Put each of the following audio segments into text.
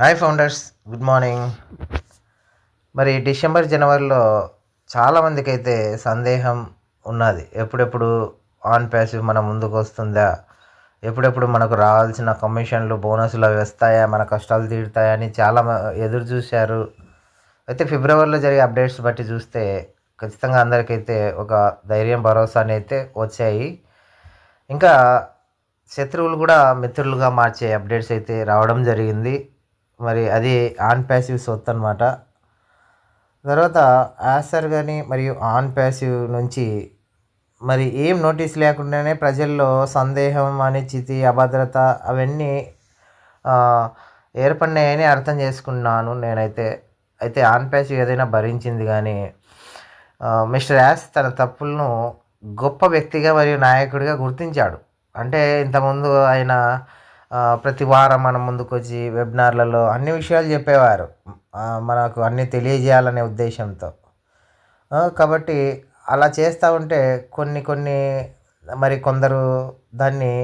Hi founders good morning మరి December జనవరిలో చాలామందికి అయితే సందేహం ఉన్నది. ఎప్పుడెప్పుడు ఆన్ ప్యాసివ్ మన ముందుకు వస్తుందా? ఎప్పుడెప్పుడు మనకు రావాల్సిన కమిషన్లు బోనస్లు అవి వస్తాయా? మన కష్టాలు తీరుతాయా అని చాలా మ- ఎదురు చూశారు. అయితే ఫిబ్రవరిలో జరిగే అప్డేట్స్ బట్టి చూస్తే ఖచ్చితంగా అందరికైతే ఒక ధైర్యం భరోసాని అయితే వచ్చాయి. ఇంకా శత్రువులు కూడా మిత్రులుగా మార్చే అప్డేట్స్ అయితే రావడం జరిగింది. మరి అది ఆన్ ప్యాసివ్ సొత్తు అనమాట తర్వాత యాసర్ కానీ మరియు ఆన్ ప్యాసివ్ నుంచి మరి ఏం నోటీస్ లేకుండానే ప్రజల్లో సందేహం అనిశ్చితి అభద్రత అవన్నీ ఏర్పడినాయని అర్థం చేసుకున్నాను నేనైతే. అయితే ఆన్ ప్యాసివ్ ఏదైనా భరించింది కానీ మిస్టర్ యాస్ తన తప్పులను గొప్ప వ్యక్తిగా మరియు నాయకుడిగా గుర్తించాడు. అంటే ఇంతకుముందు ఆయన ప్రతి వారం మన ముందుకు వచ్చి వెబినార్లలో అన్ని విషయాలు చెప్పేవారు. మనకు అన్నీ తెలియజేయాలనే ఉద్దేశంతో. కాబట్టి అలా చేస్తూ ఉంటే కొన్ని కొన్ని మరి కొందరు దాన్ని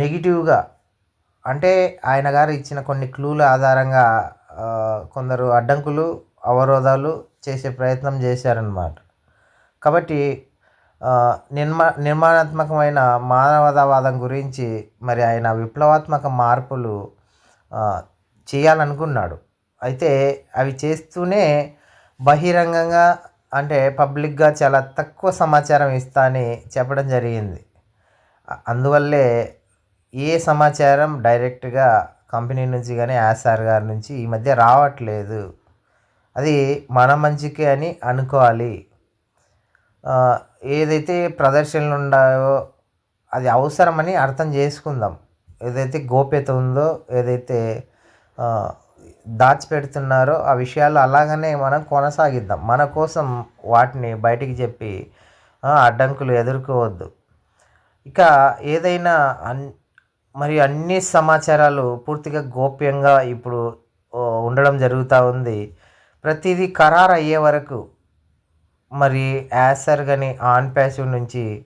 నెగిటివ్గా అంటే ఆయన గారు ఇచ్చిన కొన్ని క్లూల ఆధారంగా కొందరు అడ్డంకులు అవరోధాలు చేసే ప్రయత్నం చేశారన్నమాట. కాబట్టి నిర్మా నిర్మాణాత్మకమైన మానవతావాదం గురించి మరి ఆయన విప్లవాత్మక మార్పులు చేయాలనుకున్నాడు. అయితే అవి చేస్తూనే బహిరంగంగా అంటే పబ్లిక్గా చాలా తక్కువ సమాచారం ఇస్తా అని చెప్పడం జరిగింది. అందువల్లే ఏ సమాచారం డైరెక్ట్గా కంపెనీ నుంచి కానీ యాసార్ గారి నుంచి ఈ మధ్య రావట్లేదు. అది మన మంచికే అని అనుకోవాలి. ఏదైతే ప్రదర్శనలు ఉన్నాయో అది అవసరమని అర్థం చేసుకుందాం. ఏదైతే గోప్యత ఉందో ఏదైతే దాచిపెడుతున్నారో ఆ విషయాలు అలాగనే మనం కొనసాగిద్దాం. మన కోసం వాటిని బయటికి చెప్పి అడ్డంకులు ఎదుర్కోవద్దు. ఇక ఏదైనా అన్ మరి అన్ని సమాచారాలు పూర్తిగా గోప్యంగా ఇప్పుడు ఉండడం జరుగుతూ ఉంది. ప్రతిదీ ఖరారు అయ్యే వరకు మరి యాసర్ కానీ ఆన్ ప్యాసివ్ నుంచి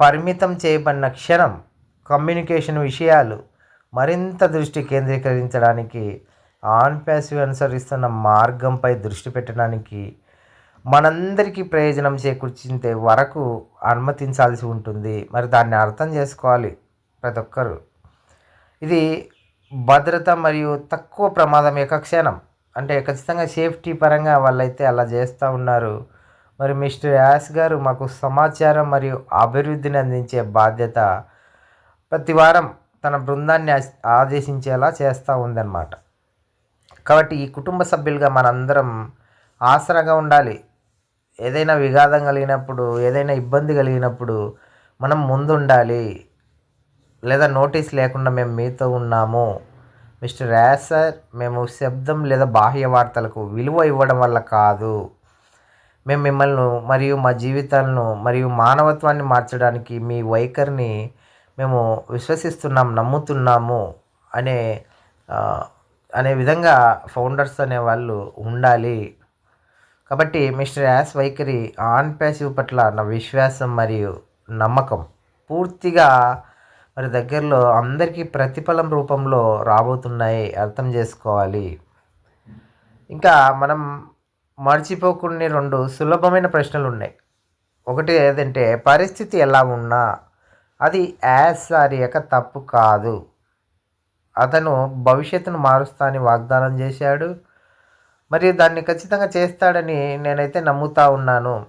పరిమితం చేయబడిన క్షణం కమ్యూనికేషన్ విషయాలు మరింత దృష్టి కేంద్రీకరించడానికి ఆన్ ప్యాసివ్ అనుసరిస్తున్న మార్గంపై దృష్టి పెట్టడానికి మనందరికీ ప్రయోజనం చేకూర్చింతే వరకు అనుమతించాల్సి ఉంటుంది. మరి దాన్ని అర్థం చేసుకోవాలి ప్రతి ఒక్కరు. ఇది భద్రత మరియు తక్కువ ప్రమాదం యొక్క క్షణం. అంటే ఖచ్చితంగా సేఫ్టీ పరంగా వాళ్ళైతే అలా చేస్తూ ఉన్నారు. మరి మిస్టర్ యాస్ గారు మాకు సమాచారం మరియు అభివృద్ధిని అందించే బాధ్యత ప్రతి వారం తన బృందాన్ని ఆదేశించేలా చేస్తూ ఉందన్నమాట. కాబట్టి ఈ కుటుంబ సభ్యులుగా మనందరం ఆసరాగా ఉండాలి. ఏదైనా విఘాతం కలిగినప్పుడు ఏదైనా ఇబ్బంది కలిగినప్పుడు మనం ముందుండాలి. లేదా నోటీస్ లేకుండా మేము మీతో ఉన్నాము. మిస్టర్ యాస్ సార్ మేము శబ్దం లేదా బాహ్య వార్తలకు విలువ ఇవ్వడం వల్ల కాదు. మేము మిమ్మల్ని మరియు మా జీవితాలను మరియు మానవత్వాన్ని మార్చడానికి మీ వైఖరిని మేము విశ్వసిస్తున్నాం నమ్ముతున్నాము అనే అనే విధంగా ఫౌండర్స్ అనే వాళ్ళు ఉండాలి. కాబట్టి మిస్టర్ యాస్ వైఖరి ఆన్ ప్యాసివ్ పట్ల నా విశ్వాసం మరియు నమ్మకం పూర్తిగా మరి దగ్గరలో అందరికీ ప్రతిఫలం రూపంలో రాబోతున్నాయి. అర్థం చేసుకోవాలి. ఇంకా మనం మర్చిపోకుండా రెండు సులభమైన ప్రశ్నలు ఉన్నాయి ఒకటి ఏదంటే పరిస్థితి ఎలా ఉన్నా అది యాసారి యొక్క తప్పు కాదు. అతను భవిష్యత్తును మారుస్తా అని వాగ్దానం చేశాడు. మరియు దాన్ని ఖచ్చితంగా చేస్తాడని నేనైతే నమ్ముతా ఉన్నాను.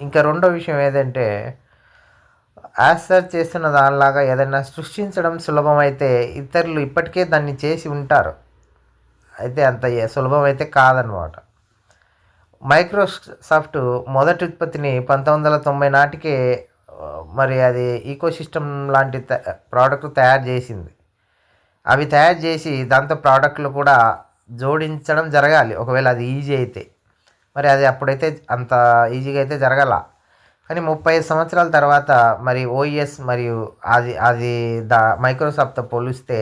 ఇంకా రెండో విషయం ఏదంటే యాసర్ చేస్తున్న దానిలాగా ఏదైనా సృష్టించడం సులభమైతే ఇతరులు ఇప్పటికే దాన్ని చేసి ఉంటారు. అయితే అంత సులభం అయితే కాదనమాట మైక్రోసాఫ్ట్ మొదటి ఉత్పత్తిని పంతొమ్మిది వందల తొంభై నాటికే మరి అది ఈకోసిస్టమ్ లాంటి ప్రోడక్ట్ తయారు చేసింది. అవి తయారు చేసి దాంతో ప్రోడక్ట్లు కూడా జోడించడం జరగాలి. ఒకవేళ అది ఈజీ అయితే. మరి అది అప్పుడైతే అంత ఈజీగా అయితే జరగాల. కానీ ముప్పై ఐదు సంవత్సరాల తర్వాత మరి ఓఎస్ మరియు అది అది దా మైక్రోసాఫ్ట్తో పోలిస్తే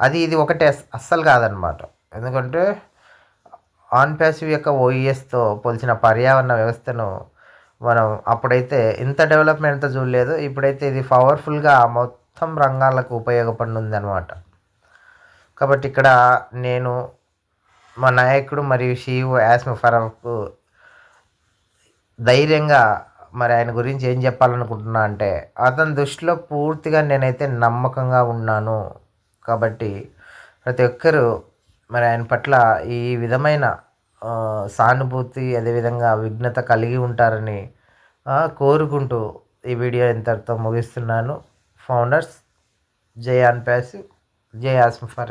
అది ఇది ఒకటే అస్సలు కాదనమాట ఎందుకంటే ఆన్ ప్యాసివ్ యొక్క ఓఈఎస్తో పోల్చిన పర్యావరణ వ్యవస్థను మనం అప్పుడైతే ఇంత డెవలప్మెంట్తో చూడలేదు. ఇప్పుడైతే ఇది పవర్ఫుల్గా మొత్తం రంగాలకు ఉపయోగపడింది అనమాట కాబట్టి ఇక్కడ నేను మా నాయకుడు మరియు షీఓ యాస్మ ఫరూక్ ధైర్యంగా మరి ఆయన గురించి ఏం చెప్పాలనుకుంటున్నా అంటే అతని దృష్టిలో పూర్తిగా నేనైతే నమ్మకంగా ఉన్నాను. కాబట్టి ప్రతి ఒక్కరూ మరి ఆయన పట్ల ఈ విధమైన సానుభూతి అదేవిధంగా విఘ్నత కలిగి ఉంటారని కోరుకుంటూ ఈ వీడియో ఇంతటితో ముగిస్తున్నాను. ఫౌండర్స్ జై ఆన్ ప్యాసివ్ జై ఆస్మ్ ఫర్